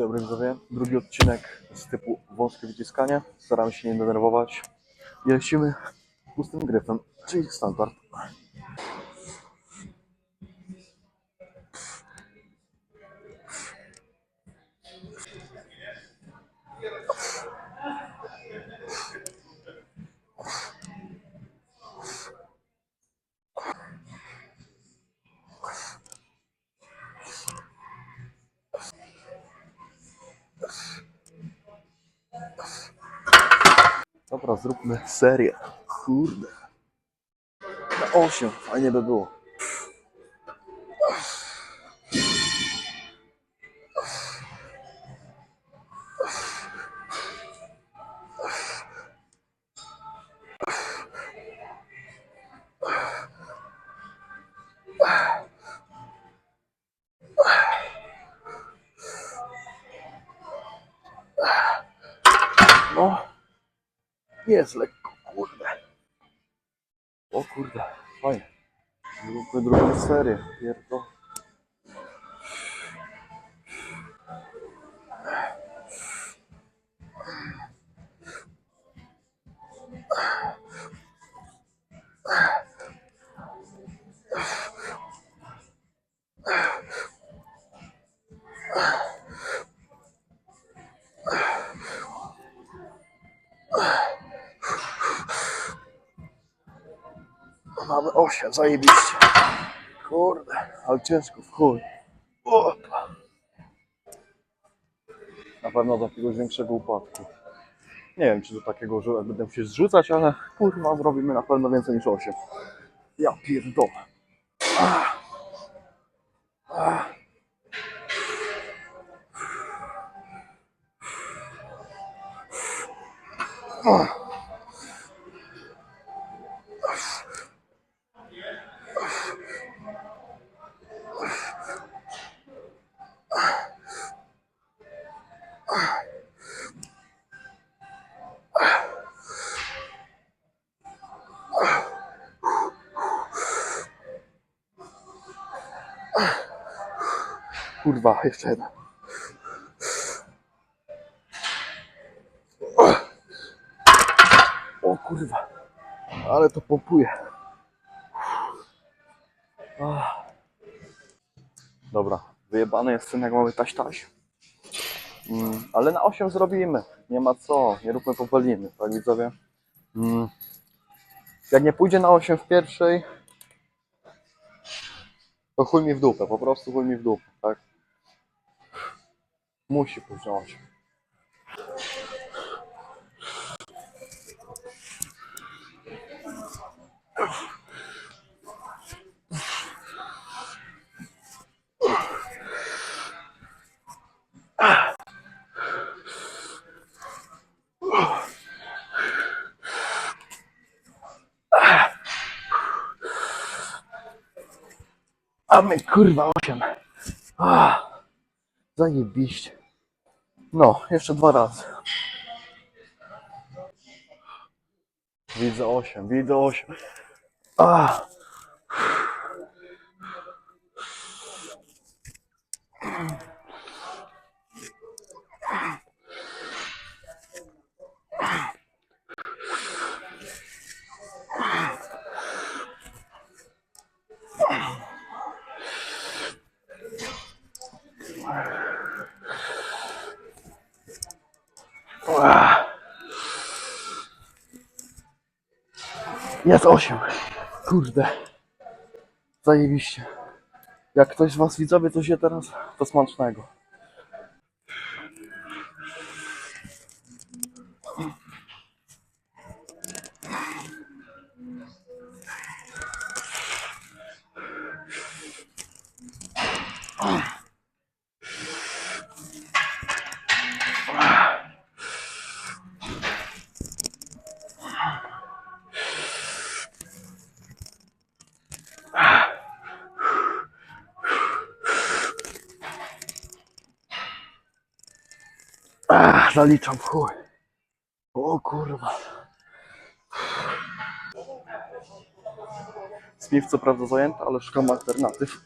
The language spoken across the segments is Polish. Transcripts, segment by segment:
Dobry widzowie, drugi odcinek z typu wąskie wyciskanie. Staramy się nie denerwować. I lecimy pustym gryfem, czyli standard. Dobra, zróbmy serię. Kurde. Na 8, fajnie by było. No. Jest lekko, kurde. O kurde, fajnie. Zróbmy drugą serię. Pierdol. 8, zajebiście. Kurde, ale ciężko w chuj. Opa. Na pewno do jakiegoś większego upadku. Nie wiem, czy do takiego, że będę się zrzucać, ale kurwa, zrobimy na pewno więcej niż 8. Ja pierdolę. Ah. Ah. Ah. Kurwa, jeszcze jeden. O kurwa, ale to pompuje. Dobra, wyjebany jest ten jak mamy taś taś. Mm, ale na 8 zrobimy. Nie ma co, nie róbmy popeliny, tak widzowie? Mm. Jak nie pójdzie na 8 w pierwszej, to chuj mi w dupę, po prostu chuj mi w dupę, tak? Musi 8. A my kurwa 8. Ah, zajebiście. No, jeszcze dwa razy. Widzę 8, widzę 8. Ah. Jest 8. Kurde. Zajebiście. Jak ktoś z Was widzowie coś je teraz, to smacznego. Ach, zaliczam w chuj. O kurwa. Spiw co prawda zajęty, ale szukam alternatyw.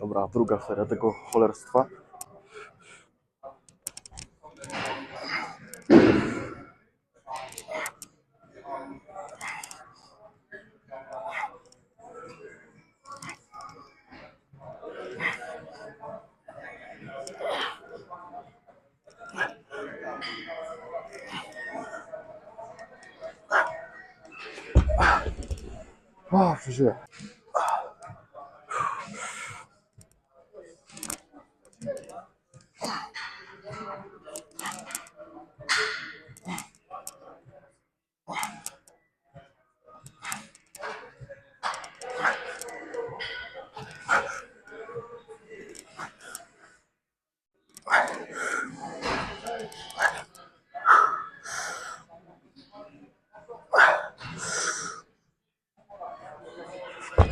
Dobra, druga seria tego cholerstwa. O, przeżyję.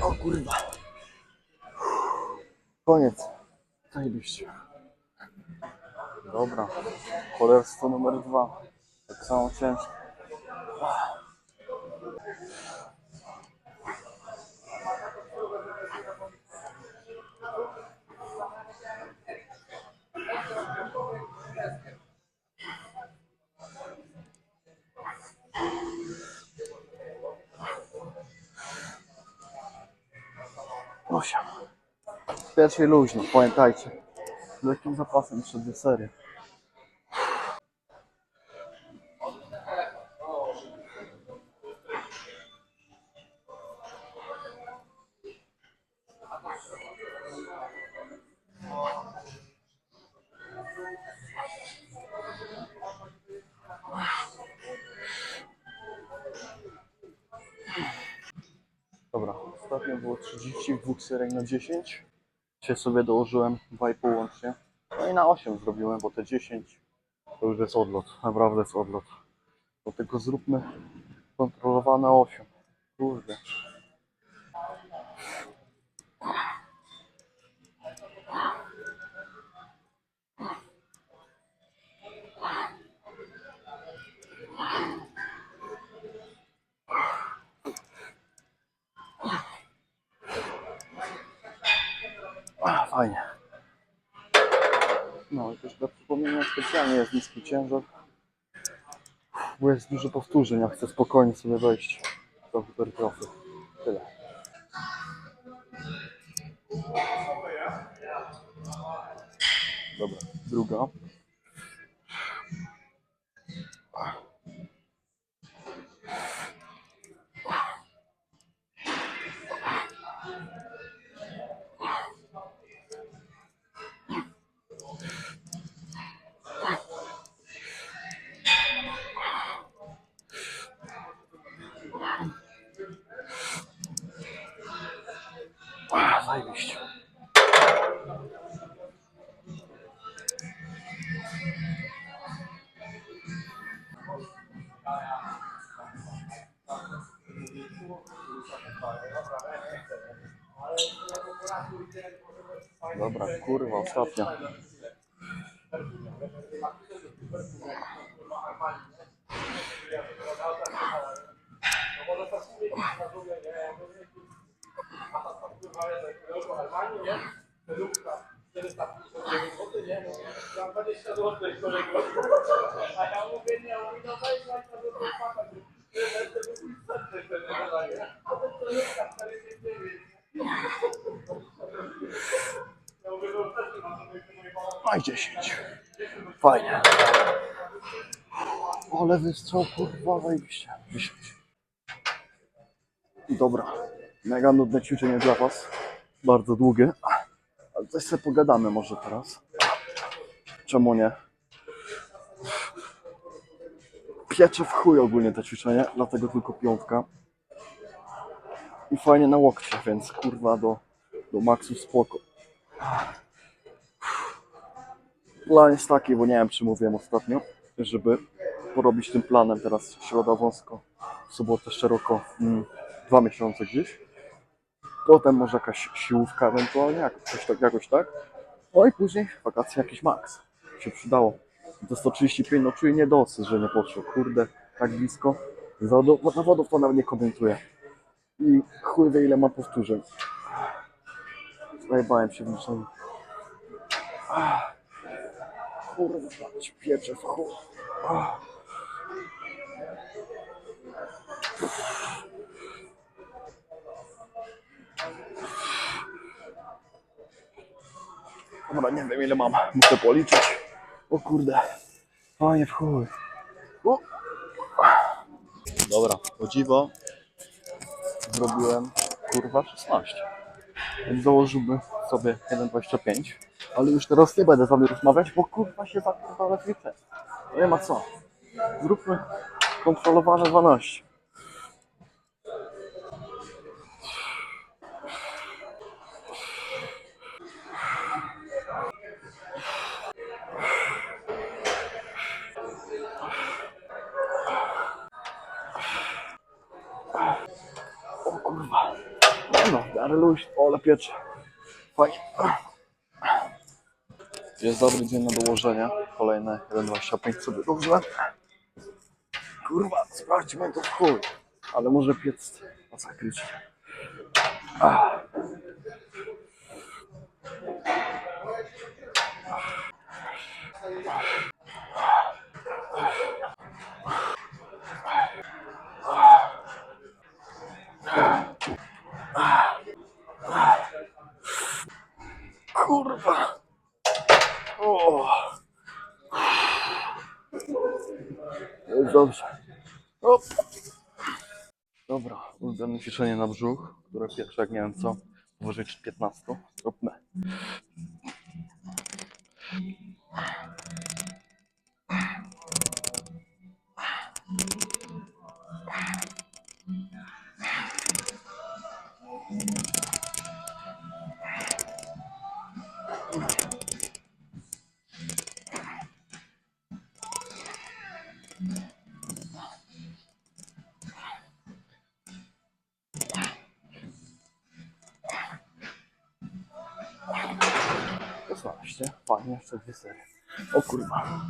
O kurwa. Koniec. Zajebiście. Dobra. Cholerstwo numer dwa. Tak samo ciężko. Osiem. W pierwszej luźno, pamiętajcie. Z lekkim zapasem dwie serie. Dobra, ostatnio było 30 w dwóch seriach na 10. Dzisiaj sobie dołożyłem 2,5 łącznie. No i na 8 zrobiłem, bo te 10 to już jest odlot. Naprawdę jest odlot. Dlatego zróbmy kontrolowane 8. Kurde. A, fajnie. No i też dla przypomnienia specjalnie jest niski ciężar. Bo jest dużo powtórzeń, ja chcę spokojnie sobie wejść do hipertrofy. Tyle. Dobra, druga. Dobra, kurwa, ostatnia. Aj 10. Fajnie. Ale wystrzał, kurwa, zajebiście. 10. Dobra. Mega nudne ćwiczenie dla Was. Bardzo długie. Ale coś sobie pogadamy może teraz. Czemu nie? Piecze w chuj ogólnie to ćwiczenie, dlatego tylko piątka. I fajnie na łokcie, więc kurwa do, do maksu spoko. Plan jest taki, bo nie wiem czy mówiłem ostatnio, żeby porobić tym planem teraz środa wąsko, w sobotę szeroko, mm, dwa miesiące gdzieś. Potem może jakaś siłówka ewentualnie, jak, coś tak, jakoś tak. No i później wakacje jakiś maks. Się przydało. To 135, no czuję niedosyt, że nie poszło. Kurde, tak blisko. Zawodów, zawodów to nawet nie komentuję. I chuj wie ile mam powtórzeń. Zajebałem się w liczeniu. Kurwa, ci piecze w chuj. Ah. Dobra, nie wiem ile mam. Muszę policzyć. O kurde. O nie w chuj. Dobra, o dziwo. Zrobiłem kurwa 16. Więc założyłbym sobie 1,25. Ale już teraz nie będę z wami rozmawiać, bo kurwa się zakurwa widzę. No nie ma co. Zróbmy kontrolowane 12. O kurwa. No, ale luź, ole piecze. Fajnie. Jest dobry dzień na dołożenie. Kolejne 1,25 sobie dobrze. Kurwa, sprawdźmy to w chuj. Ale może piec masakrycznie. Ah. Kurwa. O. Jest dobrze. Op. Dobra, ulubione ćwiczenie na brzuch, które pierwsze jak nie wiem co, powyżej 15. Zróbmy. Szesnaście. Fajnie, jeszcze dwie serie. O kurwa.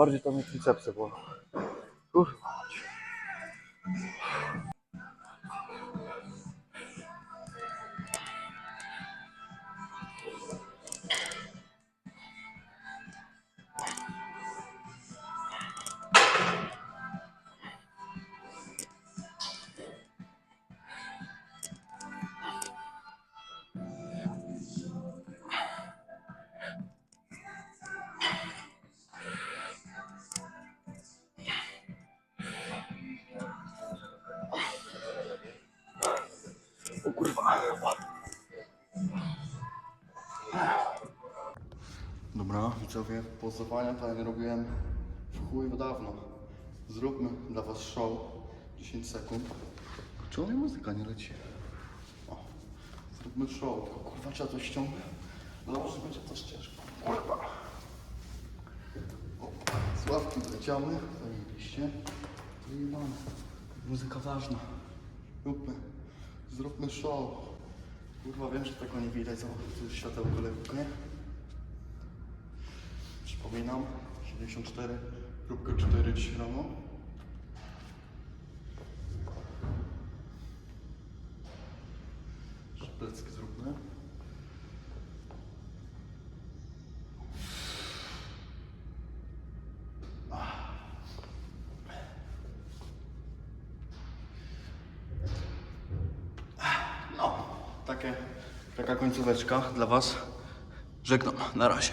Najbardziej to mi tricepsy bolą. Dobra, widzowie, pozowania to ja nie robiłem w chuj dawno. Zróbmy dla was show 10 sekund. Czemu mi muzyka nie leci? O, zróbmy show, tylko kurwa trzeba coś ściągnąć. Dobrze, że będzie to ścieżka. Kurwa. O, sławki leciały, zajebiście. Wyjebane. Muzyka ważna. Róbmy. Zróbmy show. Kurwa, wiem, że tego nie widać, za tu światełko lekko? Przypominam, 74.4 dziś rano. Jeszcze plecki zróbmy. No, takie, taka końcóweczka dla Was. Żegnam, na razie.